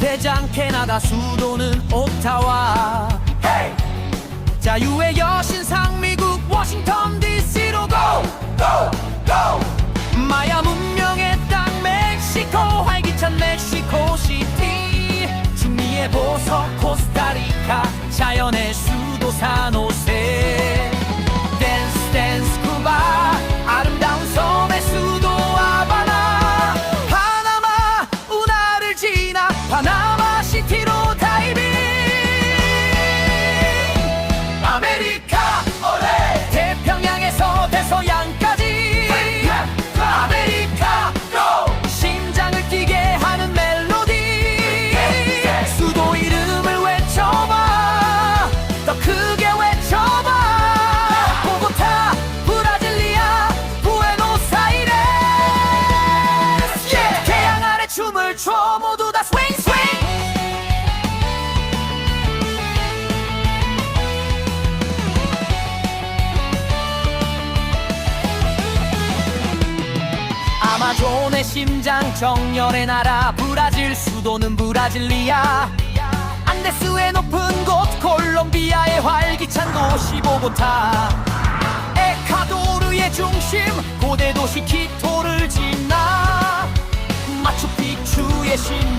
시장 캐나다 수도는 오타와. 자유의 여신 상 미국 워싱턴 DC로 go! Go! Go! 마야 문명의 땅 멕시코 활기찬 멕시코 시티. 중미의 보석 아마존의 심장 정열의 나라 브라질 수도는 브라질리아. 안데스의 높은 곳 콜롬비아의 활기찬 도시 보고타. 에콰도르의 중심 고대 도시 키토를 지나. 마추픽추의 리마